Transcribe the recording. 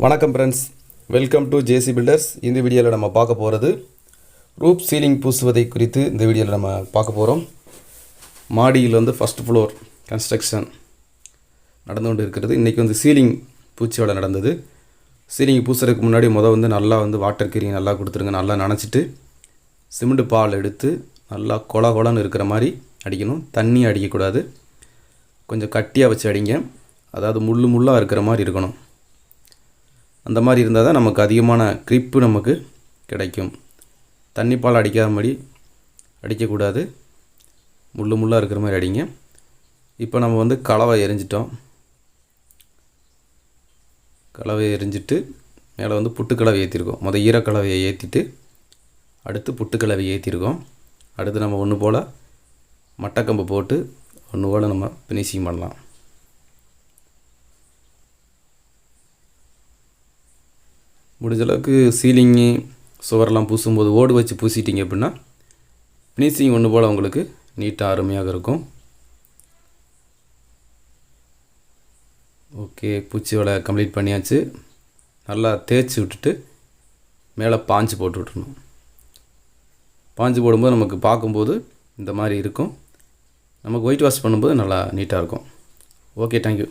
வணக்கம் friends welcome to JC builders இந்த வீடியோவில் நம்ம பார்க்க போகிறது ரூப் சீலிங் பூசுவதை குறித்து இந்த வீடியோவில் நம்ம பார்க்க போகிறோம் மாடியில் வந்து ஃபஸ்ட் ஃப்ளோர் கன்ஸ்ட்ரக்ஷன் நடந்து கொண்டு இருக்கிறது. இன்றைக்கி வந்து சீலிங் பூச்சி வேலை நடந்தது. சீலிங் பூசுறதுக்கு முன்னாடி மொதல் வந்து நல்லா வந்து வாட்டர் கீரிங் நல்லா கொடுத்துருங்க நல்லா நனைச்சிட்டு சிமெண்ட் பால் எடுத்து நல்லா கொல கொலன்னு இருக்கிற மாதிரி அடிக்கணும். தண்ணி அடிக்கக்கூடாது. கொஞ்சம் கட்டியாக வச்சு அடிங்க. அதாவது முள் முள்ளாக இருக்கிற மாதிரி இருக்கணும். அந்த மாதிரி இருந்தால் தான் நமக்கு அதிகமான க்ரிப்பு நமக்கு கிடைக்கும். தண்ணி பால் அடிக்காத மாதிரி அடிக்கக்கூடாது. முள்ளு முள்ளாக இருக்கிற மாதிரி அடிங்க. இப்போ நம்ம வந்து கலவை எரிஞ்சிட்டோம். கலவை எரிஞ்சிட்டு மேலே வந்து புட்டுக்கலவை ஏற்றிருக்கோம். மொதல் ஈரக்கலவையை ஏற்றிட்டு அடுத்து புட்டுக்கலவை ஏற்றிருக்கோம். அடுத்து நம்ம ஒன்று போல் மட்டக்கம்பு போட்டு ஒன்று போல் நம்ம ஃபினிஷிங் பண்ணலாம். முடிஞ்ச அளவுக்கு சீலிங்கு சுவரெல்லாம் பூசும்போது ஓடு வச்சு பூசிட்டிங்க அப்படின்னா ஃபினிஷிங் ஒன்று போல் உங்களுக்கு நீட்டாக அருமையாக இருக்கும். ஓகே பூச்சி வேலை கம்ப்ளீட் பண்ணியாச்சு. நல்லா தேய்ச்சி விட்டுட்டு மேலே பாஞ்சு போட்டு விட்டுறணும். பாஞ்சு போடும்போது நமக்கு பார்க்கும்போது இந்த மாதிரி இருக்கும். நமக்கு ஒயிட் வாஷ் பண்ணும்போது நல்லா நீட்டாக இருக்கும். Okay thank you